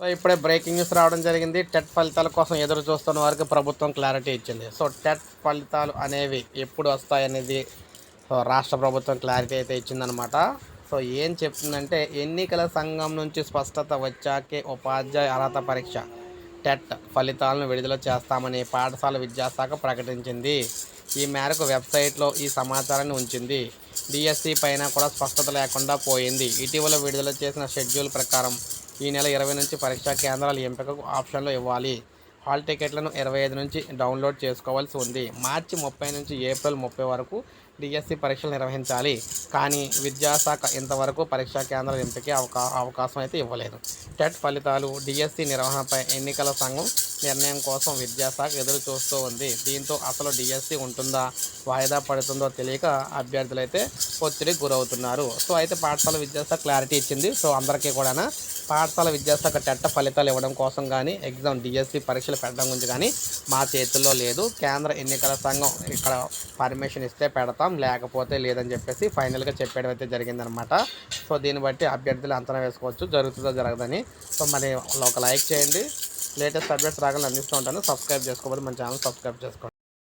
So ఇప్పుడే breaking news రావడం జరిగింది. టెట్ ఫలితాల కోసం ఎదురు చూస్తున్న వారికి ప్రభుత్వం క్లారిటీ ఇచ్చింది. సో టెట్ ఫలితాలు అనేవి ఎప్పుడు వస్తాయనేది సో రాష్ట్ర ప్రభుత్వం క్లారిటీ అయితే ఇచ్చిందనమాట సో ఏం చెప్తుందంటే ఎన్నికల సంఘం నుంచి స్పష్టత వచ్చాకే ఉపాధ్యాయ అర్హత పరీక్ష టెట్ ఫలితాలను విడుదల చేస్తామని పాఠశాల విద్యాశాఖ ప్రకటించింది. ఈ మేరకు వెబ్సైట్లో ఈ సమాచారాన్ని ఉంచింది. డిఎస్సి పైన కూడా స్పష్టత లేకుండా పోయింది. ఇటీవల విడుదల చేసిన షెడ్యూల్ ప్రకారం ఈ నెల ఇరవై నుంచి పరీక్షా కేంద్రాల ఎంపికకు ఆప్షన్లు ఇవ్వాలి. హాల్ టికెట్లను ఇరవై ఐదు నుంచి డౌన్లోడ్ చేసుకోవాల్సి ఉంది. మార్చి ముప్పై నుంచి ఏప్రిల్ ముప్పై వరకు డిఎస్సి పరీక్షలు నిర్వహించాలి. కానీ విద్యాశాఖ ఇంతవరకు పరీక్షా కేంద్రాల ఎంపిక అవకా అవకాశం అయితే ఇవ్వలేదు. టెట్ ఫలితాలు డిఎస్సి నిర్వహణపై ఎన్నికల సంఘం నిర్ణయం కోసం విద్యాశాఖ ఎదురు చూస్తూ ఉంది. దీంతో అసలు డిఎస్సి ఉంటుందా వాయిదా పడుతుందో తెలియక అభ్యర్థులు అయితే ఒత్తిడికి గురవుతున్నారు. సో అయితే పాఠశాల విద్యాశాఖ క్లారిటీ ఇచ్చింది. సో అందరికీ కూడా పాఠశాల విద్యాశాఖ టెట్ ఫలితాలు ఇవ్వడం కోసం కానీ ఎగ్జామ్ డిఎస్సి పరీక్షలు పెట్టడం గురించి కానీ మా చేతుల్లో లేదు. కేంద్ర ఎన్నికల సంఘం ఇక్కడ పర్మిషన్ ఇస్తే పెడతాం లేకపోతే లేదని చెప్పేసి ఫైనల్గా చెప్పేయడం అయితే జరిగిందనమాట. సో దీన్ని బట్టి అభ్యర్థులు అంచనా వేసుకోవచ్చు జరుగుతుందో జరగదని. సో మరి ఒక లైక్ చేయండి. లేటెస్ట్ అప్డేట్స్ రాగానే అందిస్తూ ఉంటాను. సబ్స్క్రైబ్ చేసుకోవాలి మన ఛానల్ సబ్స్క్రైబ్ చేసుకోండి.